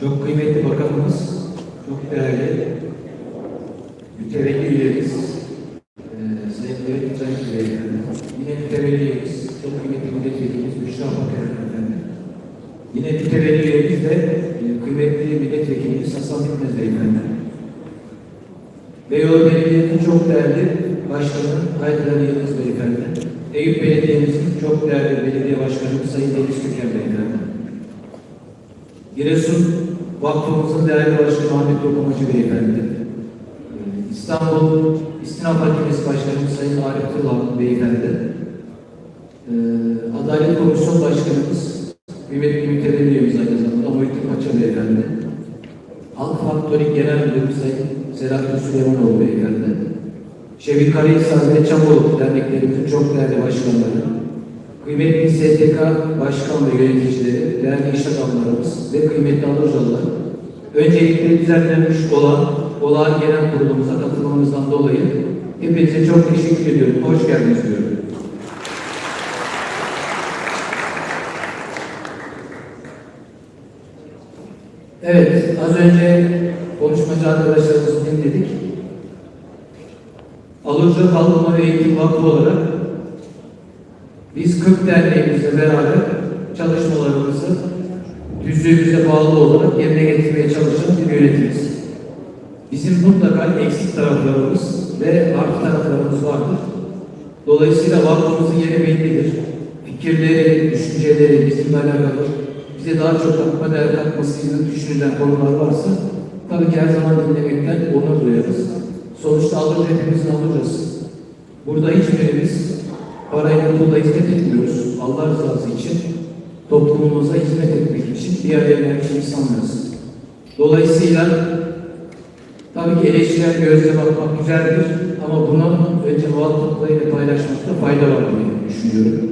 çok kıymetli bakanımız, çok değerli mütevelli üyemiz, e, Sayın Devlet Sayın Beyefendi, yine mütevelli üyemiz, çok kıymetli milletvekilimiz Büşra Bakan Efendi, yine mütevelli üyemiz de e, kıymetli milletvekilimiz Hasan Bitmez Beyefendi. Beyoğlu Belediye'nin çok değerli başkanı Haydar Yıldız Beyefendi, Eyüp Belediye'mizin çok değerli belediye başkanı Sayın Deniz Köken Beyefendi, Giresun Vakfımızın değerli başkanı Ahmet Dokumacı Beyefendi, İstanbul İstinaf Mahkemesi Başkanı Sayın Arif Tırlan Beyefendi, Ee, Adalet Komisyon Başkanımız, kıymetli mütevelli üyemiz aynı zamanda Muhittin Paça Beyefendi, Halk Faktörü Genel Müdürü Sayın Selahattin Süleymanoğlu Beyefendi, Şevik Karahisar ve Çamoluk derneklerimizin çok değerli başkanları, kıymetli STK başkan ve yöneticileri, değerli iş adamlarımız ve kıymetli Alıcalılar, öncelikle düzenlenmiş olan olağan genel kurulumuza katılmamızdan dolayı hepinize çok teşekkür ediyorum. Hoş geldiniz diyorum. Evet, az önce konuşmacı arkadaşlarımızı dinledik. Aluca Kalkınma ve Eğitim Vakfı olarak biz 40 derneğimizle beraber çalışmalarımızı düzlüğümüze bağlı olarak yerine getirmeye çalışan bir yönetimiz. Bizim mutlaka eksik taraflarımız ve artı taraflarımız vardır. Dolayısıyla vakfımızın yeri bellidir. Fikirleri, düşünceleri bizimle alakalı bize daha çok katma değer katmasını düşünülen konular varsa tabii ki her zaman dinlemekten onur duyarız. Sonuçta alır hepimizin alacağız. Burada hiçbirimiz parayla pulla hizmet etmiyoruz. Allah rızası için, toplumumuza hizmet etmek için bir araya gelmiş insanlarız. Dolayısıyla tabii ki eleştiren gözle bakmak güzeldir ama bunu önce muhataplarıyla paylaşmakta fayda var diye düşünüyorum.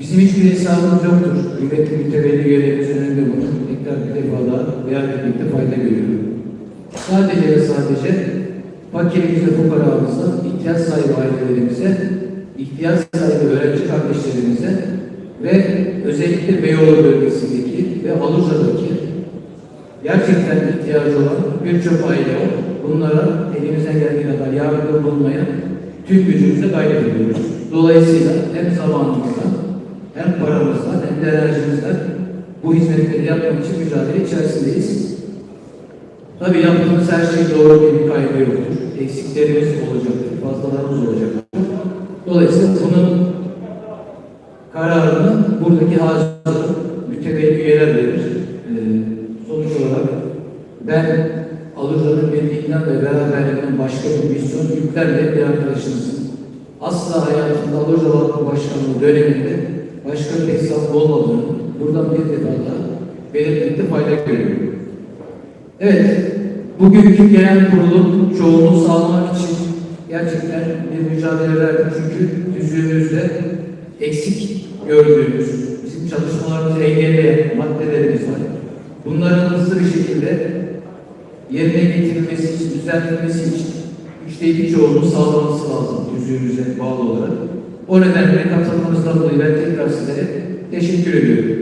Bizim hiçbir hesabımız yoktur. Kıymetli mütevelli üyelerimizin önünde bunu tekrar bir defa daha beyan etmekte fayda görüyorum. Sadece ve sadece fakirimize, fukaramıza, ihtiyaç sahibi ailelerimize, ihtiyaç sahibi öğrenci kardeşlerimize ve özellikle Beyoğlu bölgesindeki ve Aluca'daki gerçekten ihtiyacı olan birçok aile var. Bunlara elimizden geldiği kadar yardımcı bulunmaya tüm gücümüzle gayret ediyoruz. Dolayısıyla hem zamanımızdan hem paramızdan hem de enerjimizden bu hizmetleri yapmak için mücadele içerisindeyiz. Tabii yaptığımız her şey doğru bir kaygı yoktur. Eksiklerimiz olacaktır, fazlalarımız olacaktır. Dolayısıyla bunun kararını buradaki hazır mütevelli üyeler verir. Ee, sonuç olarak ben Alıcı'nın birliğinden ve beraberliğinden başka bir misyon yüklerle bir arkadaşınızın asla hayatında Alıcı Vakfı Başkanlığı döneminde başka bir hesap olmadığını buradan bir defa daha belirtmekte fayda görüyorum. Evet, bugünkü genel kurulun çoğunluğu sağlamak için gerçekten bir mücadele verdik. Çünkü düzlüğümüzde eksik gördüğümüz, bizim çalışmalarımızı engelleyen maddelerimiz var. Bunların hızlı bir şekilde yerine getirilmesi için, düzenlenmesi için üçte iki çoğunluğu sağlaması lazım düzlüğümüze bağlı olarak. O nedenle katılmanızdan dolayı ben tekrar sizlere teşekkür ediyorum.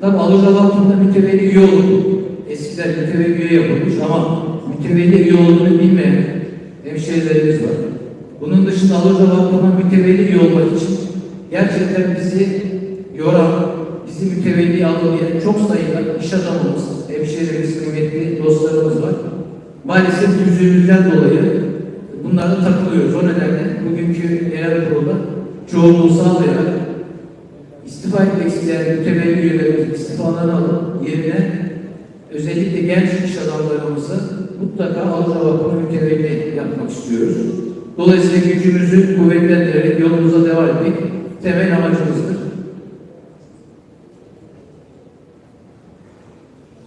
Tabi Aluca Vakfı'nda mütevelli üye olduk. Eskiden mütevelli üye yapılmış ama mütevelli üye olduğunu bilmeyen hemşehrilerimiz var. Bunun dışında Aluca Vakfı'na mütevelli üye olmak için gerçekten bizi yoran, bizi mütevelli algılayan çok sayıda iş adamımız, hemşehrimiz, kıymetli dostlarımız var. Maalesef düzlüğümüzden dolayı bunlara takılıyoruz. O nedenle bugünkü genel kurulda çoğunluğu sağlayarak istifa etmek isteyen mütevelli üyelerimiz istifalarını alıp yerine özellikle genç iş adamlarımızı mutlaka Alıca Vakfı'nı mütevelli yapmak istiyoruz. Dolayısıyla gücümüzü kuvvetlendirerek yolumuza devam etmek temel amacımızdır.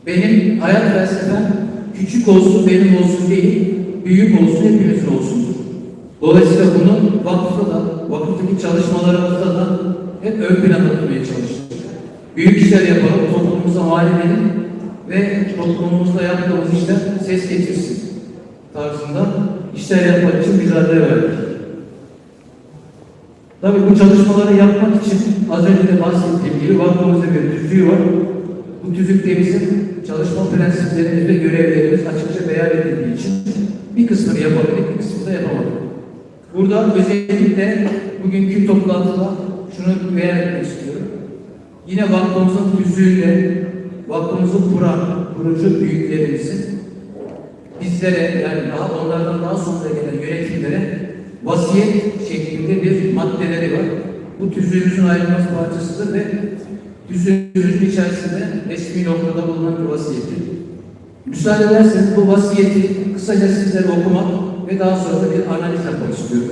Benim hayat felsefem küçük olsun benim olsun değil, büyük olsun hepimizin olsundur. Dolayısıyla bunu vakıfta da, vakıftaki çalışmalarımızda da hep ön plana tutmaya çalıştık. Büyük işler yapalım, toplumumuza mal edelim ve toplumumuzda yaptığımız işler ses getirsin tarzında işler yapmak için mücadele verdik. Tabii bu çalışmaları yapmak için az önce de bahsettiğim gibi vakfımızda bir tüzüğü var. Bu tüzükte bizim çalışma prensiplerimiz ve görevlerimiz açıkça beyan edildiği için bir kısmını yapabildik, bir kısmını da yapamadık. Burada özellikle bugünkü toplantıda şunu beyan etmek istiyorum. Yine vakfımızın tüzüğüyle vakfımızı kuran kurucu büyüklerimizin bizlere yani daha onlardan daha sonra gelen yönetimlere vasiyet şeklinde bir maddeleri var. Bu tüzüğümüzün ayrılmaz parçasıdır ve tüzüğümüzün içerisinde resmi noktada bulunan bir vasiyeti. Müsaade ederseniz bu vasiyeti kısaca sizlere okumak ve daha sonra da bir analiz yapmak istiyorum.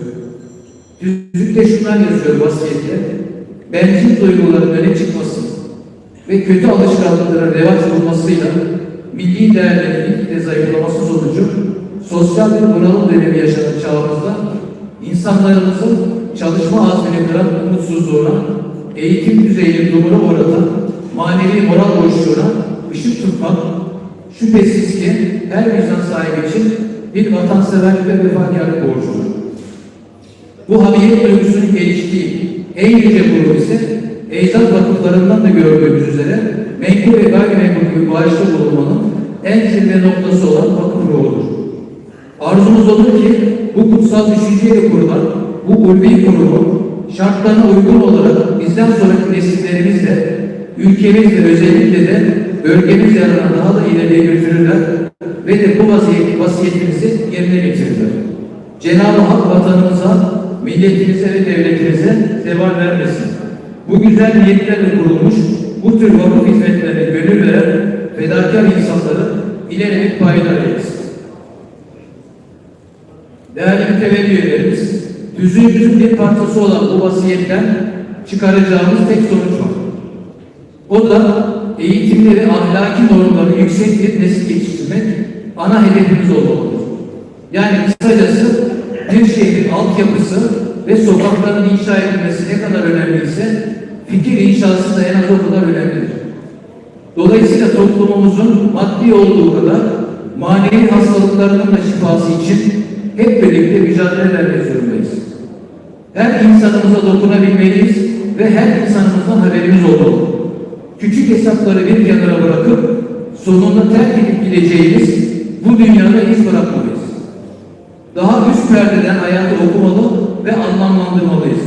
Tüzükte şunlar yazıyor vasiyette. Bencil duyguların öne çıkması ve kötü alışkanlıkların revaç bulmasıyla milli değerlerin gitgide zayıflaması sonucu sosyal bir bunalım dönemi yaşanan çağımızda insanlarımızın çalışma azmini kıran umutsuzluğuna, eğitim düzeyinin dumura uğratan manevi moral boşluğuna ışık tutmak şüphesiz ki her vicdan sahibi için bir vatanseverlik ve vefakarlık borcudur. Bu hamiyet duygusunun geliştiği en yüce kurum ise ecdat vakıflarından da gördüğümüz üzere menkul ve gayrimenkul gibi bağışta bulunmanın en zirve noktası olan vakıf ruhudur. Arzumuz olur ki bu kutsal düşünceyle kurulan bu ulvi kurumu şartlarına uygun olarak bizden sonraki nesillerimizle, ülkemizle özellikle de bölgemiz yararına daha da ileriye götürürler ve de bu vaziyet, vasiyetimizi yerine getirirler. Cenab-ı Hak vatanımıza, milletimize ve devletimize zeval vermesin. Bu güzel niyetlerle kurulmuş bu tür vakıf hizmetlerine gönül veren fedakar insanları ileride payidar eylesin. Değerli mütevelli üyelerimiz, tüzüğümüzün bir parçası olan bu vasiyetten çıkaracağımız tek sonuç var. O da eğitimli ve ahlaki normları yüksek bir nesil yetiştirmek ana hedefimiz olmalıdır. Yani kısacası bir şehrin altyapısı ve sokakların inşa edilmesi ne kadar önemliyse fikir inşası da en az o kadar önemlidir. Dolayısıyla toplumumuzun maddi olduğu kadar manevi hastalıklarının da şifası için hep birlikte mücadele vermek zorundayız. Her insanımıza dokunabilmeliyiz ve her insanımızdan haberimiz olmalı. Küçük hesapları bir kenara bırakıp sonunda terk edip gideceğimiz bu dünyada iz bırakmalıyız. Daha üst perdeden hayatı okumalı ve anlamlandırmalıyız.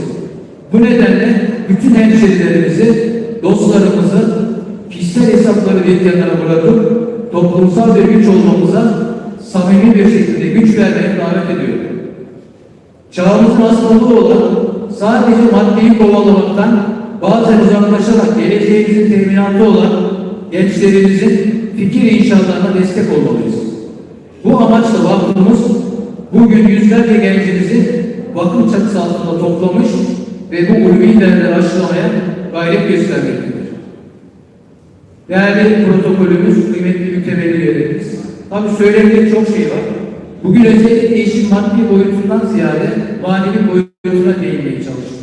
Bu nedenle bütün hemşerilerimizi, dostlarımızı kişisel hesapları bir kenara bırakıp toplumsal bir güç olmamıza samimi bir şekilde güç vermeye davet ediyorum. Çağımızın hastalığı olan sadece maddeyi kovalamaktan bazen uzaklaşarak geleceğimizin teminatı olan gençlerimizin fikir inşaatlarına destek olmalıyız. Bu amaçla vakfımız bugün yüzlerce gencimizi vakıf çatısı altında toplamış ve bu ulvi değerleri aşılamaya gayret göstermektedir. Değerli protokolümüz, kıymetli mütevelli üyelerimiz. Tabi söylenecek çok şey var. Bugün özellikle işin maddi boyutundan ziyade manevi boyutuna değinmeye çalıştım.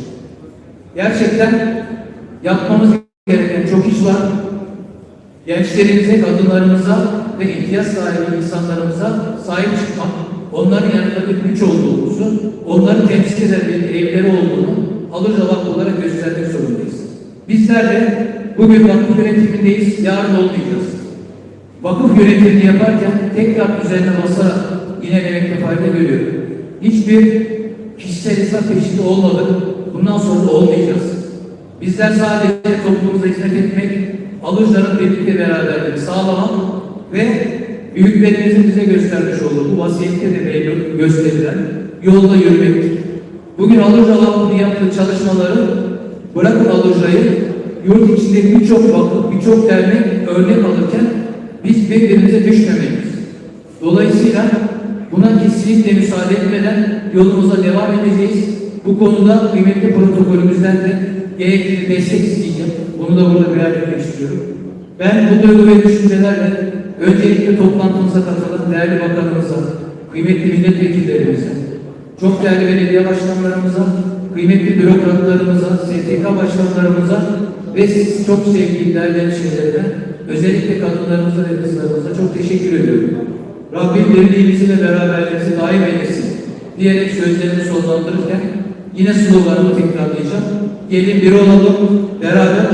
Gerçekten yapmamız gereken çok iş var. Gençlerimize, kadınlarımıza ve ihtiyaç sahibi insanlarımıza sahip çıkmak, onların yanında bir güç olduğumuzu, onları temsil eden bir evleri olduğunu alıcı vakıf olarak göstermek zorundayız. Bizler de bugün vakıf yönetimindeyiz, yarın olmayacağız. Vakıf yönetimini yaparken tekrar üzerine basarak inelemekte fayda görüyorum. Hiçbir kişisel hesap peşinde olmadık. Bundan sonra da olmayacağız. Bizler sadece toplumumuza hizmet etmek, alıcıların birlikte beraberliğini sağlamak ve büyüklerimizin bize göstermiş olduğu bu vasiyette de gösterilen yolda yürümektir. Bugün Alıcı Vakfı'nın yaptığı çalışmaları bırakın Alıcı'yı yurt içinde birçok vakıf, birçok dernek örnek alırken biz birbirimize düşmemeliyiz. Dolayısıyla buna kesinlikle müsaade etmeden yolumuza devam edeceğiz. Bu konuda kıymetli protokolümüzden de gerekli destek isteyeceğim. Bunu da burada istiyorum. Ben bu duygu ve düşüncelerle öncelikle toplantımıza katılan değerli bakanımıza, kıymetli milletvekillerimize, çok değerli belediye başkanlarımıza, kıymetli bürokratlarımıza, STK başkanlarımıza ve siz çok sevgili değerli hemşehrilerime, özellikle kadınlarımıza ve kızlarımıza çok teşekkür ediyorum. Rabbim birliğimizi ve beraberliğimizi daim eylesin diyerek sözlerimi sonlandırırken yine sloganımı tekrarlayacağım. Gelin bir olalım, beraber